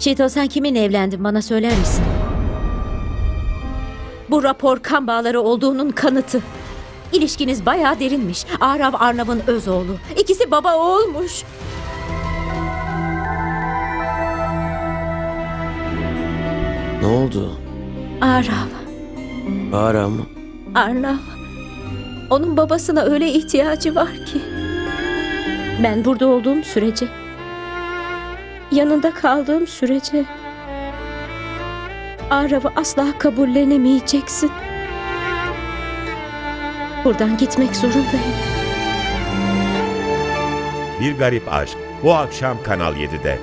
Şito sen kiminle evlendin bana söyler misin? Bu rapor kan bağları olduğunun kanıtı. İlişkiniz bayağı derinmiş. Arav Arnav'ın öz oğlu. İkisi baba oğulmuş. Ne oldu? Arav, Aram. Arnav. Onun babasına öyle ihtiyacı var ki. Ben burada olduğum sürece, yanında kaldığım sürece Arav'ı asla kabullenemeyeceksin. Buradan gitmek zorundayım. Bir Garip Aşk bu akşam Kanal 7'de.